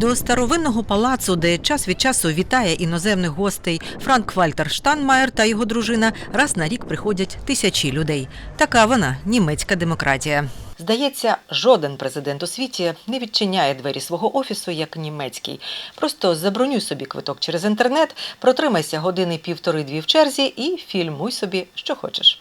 До старовинного палацу, де час від часу вітає іноземних гостей Франк Вальтер Штанмаєр та його дружина, раз на рік приходять тисячі людей. Така вона німецька демократія. Здається, жоден президент у світі не відчиняє двері свого офісу як німецький. Просто забронюй собі квиток через інтернет, протримайся години півтори-дві в черзі і фільмуй собі, що хочеш.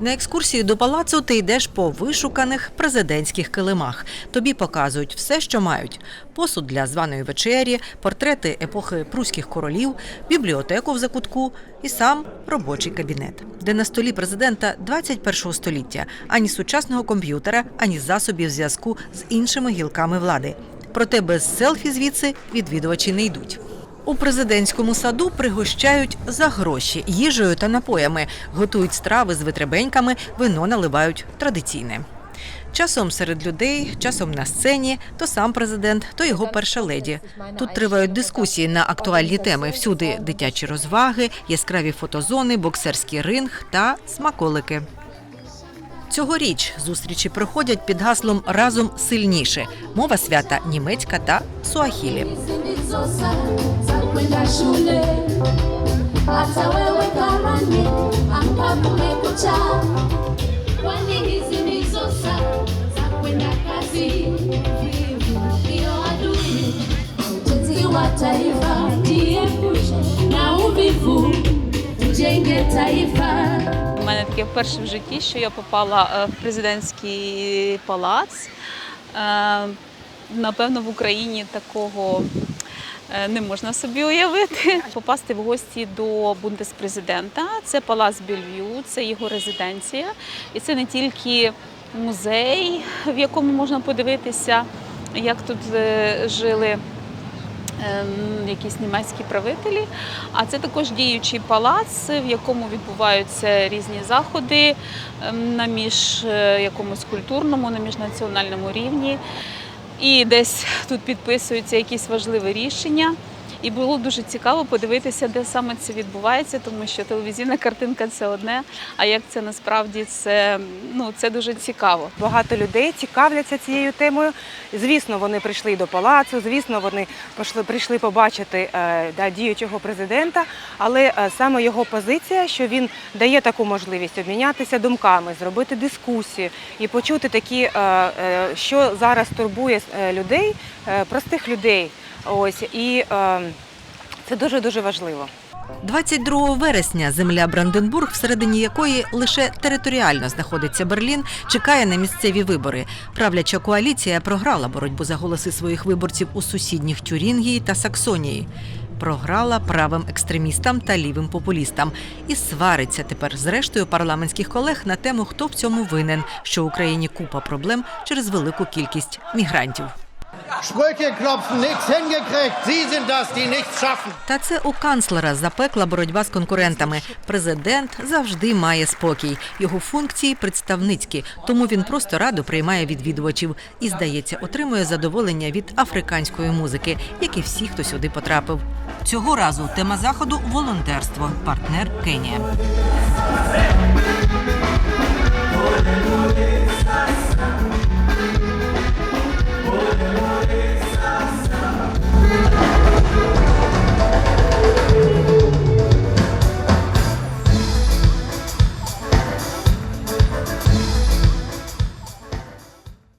На екскурсію до палацу ти йдеш по вишуканих президентських килимах. Тобі показують все, що мають: посуд для званої вечері, портрети епохи пруських королів, бібліотеку в закутку і сам робочий кабінет, де на столі президента 21 століття ані сучасного комп'ютера, ані засобів зв'язку з іншими гілками влади. Проте без селфі звідси відвідувачі не йдуть. У президентському саду пригощають за гроші їжею та напоями, готують страви з витребеньками, вино наливають традиційне. Часом серед людей, часом на сцені, то сам президент, то його перша леді. Тут тривають дискусії на актуальні теми. Всюди дитячі розваги, яскраві фотозони, боксерський ринг та смаколики. Цьогоріч зустрічі проходять під гаслом разом сильніше. Мова свята німецька та суахілі. Shule. Hata wewe karani, amka kumekucha. Kwani hizi ni zosa za kwenda kazi. Ndio adui, ujenzi wa taifa. Jiepushe na uvivu, tujenge taifa. У мене таке вперше в житті, що я попала е, в президентський палац. Е, Напевно, в Україні такого е, не можна собі уявити. Попасти в гості до бундеспрезидента. Це палац Бельвю, це його резиденція. І це не тільки музей, в якому можна подивитися, як тут е, жили ем, якісь німецькі правителі. А це також діючий палац, в якому відбуваються різні заходи ем, на між е, якомусь культурному, на міжнаціональному рівні. І десь тут підписуються якісь важливі рішення. І було дуже цікаво подивитися, де саме це відбувається, тому що телевізійна картинка це одне. А як це насправді це ну це дуже цікаво. Багато людей цікавляться цією темою. Звісно, вони прийшли до палацу, звісно, вони пішли, прийшли побачити е, да, діючого президента, але е, саме його позиція, що він дає таку можливість обмінятися думками, зробити дискусію і почути такі, е, що зараз турбує людей, простих людей. Ось і е, це дуже дуже важливо. 22 вересня земля Бранденбург, всередині якої лише територіально знаходиться Берлін, чекає на місцеві вибори. Правляча коаліція програла боротьбу за голоси своїх виборців у сусідніх Тюрінгії та Саксонії. Програла правим екстремістам та лівим популістам і свариться тепер з рештою парламентських колег на тему, хто в цьому винен, що в Україні купа проблем через велику кількість мігрантів. Klopfen, nichts hingekriegt. Sie sind das, die nichts schaffen. Та це у канцлера запекла боротьба з конкурентами. Президент завжди має спокій. Його функції представницькі, тому він просто радо приймає відвідувачів і, здається, отримує задоволення від африканської музики, як і всі, хто сюди потрапив. Цього разу тема заходу волонтерство. Партнер Кенія.